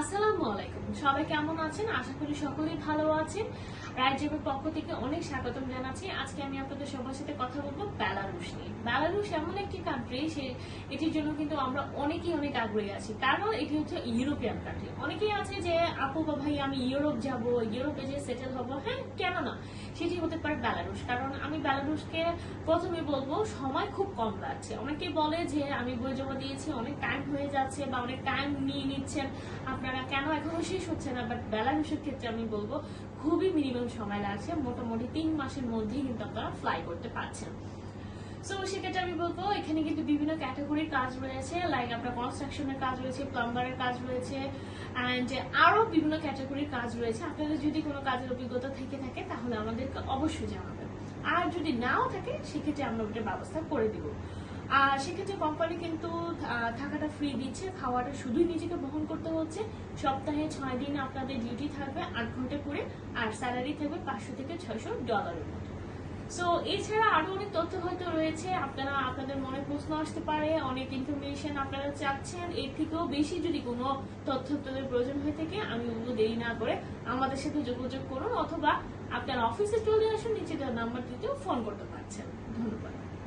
আসসালামু আলাইকুম। সবাই কেমন আছেন? আশা করি সকলেই ভালো আছেন। রাজ্যের পক্ষ থেকে অনেক স্বাগতম জানাচ্ছি। আজকে আমি আপনাদের সবার সাথে কথা বলব বেলারুশ নিয়ে। বেলারুশ এমন একটি কান্ট্রি সে এটির জন্য কিন্তু আমরা অনেকেই অনেক আগ্রহী আছি। কারণ এটি হচ্ছে ইউরোপিয়ান কান্ট্রি অনেকেই আছে যে, আপু বা ভাই, আমি ইউরোপ যাব ইউরোপে যে সেটেল হব। হ্যাঁ কেন না? সেটি হতে পারে বেলারুশ। কারণ আমি বেলারুশকে প্রথমে বলব, সময় খুব কম লাগছে। অনেকে বলে যে, আমি বই জমা দিয়েছি, অনেক টাইম হয়ে যাচ্ছে বা অনেক টাইম নিয়ে নিচ্ছেন আপনারা। কেন এখনও শেষ হচ্ছে না? বাট বেলারুশের ক্ষেত্রে আমি বলব, খুবই মিনিমাম সময় লাগছে। মোটামুটি তিন মাসের মধ্যেই কিন্তু আপনারা ফ্লাই করতে পারছেন। সো সেক্ষেত্রে আমি বলব, এখানে কিন্তু বিভিন্ন ক্যাটাগরির কাজ রয়েছে। লাইক আপনার কনস্ট্রাকশনের কাজ রয়েছে প্লাম্বারের কাজ রয়েছে অ্যান্ড আরও বিভিন্ন ক্যাটাগরির কাজ রয়েছে। আপনাদের যদি কোনো কাজের অভিজ্ঞতা থেকে থাকে, তাহলে আমাদেরকে অবশ্যই জানাবেন। আর যদি নাও থাকে, সেক্ষেত্রে আমরা ওটার ব্যবস্থা করে দিব। আর সেক্ষেত্রে কোম্পানি কিন্তু থাকাটা ফ্রি দিচ্ছে, খাওয়াটা শুধুই নিজেকে বহন করতে হচ্ছে। সপ্তাহে ছয় দিন আপনাদের ডিউটি থাকবে আট ঘণ্টা করে, আর স্যালারি থাকবে পাঁচশো থেকে ছয়শো ডলারের মতো। সো এছাড়া আরও অনেক তথ্য হয়তো রয়েছে, আপনারা, আপনাদের মনে প্রশ্ন আসতে পারে, অনেক ইনফরমেশন আপনারা চাচ্ছেন। এর থেকেও বেশি যদি কোনো তথ্য আপনাদের প্রয়োজন হয়ে থাকে, আমি বলব দেরি না করে আমাদের সাথে যোগাযোগ করুন, অথবা আপনার অফিসে চলে আসুন, নিচে দেওয়া নাম্বারটিতেও ফোন করতে পারছেন। ধন্যবাদ।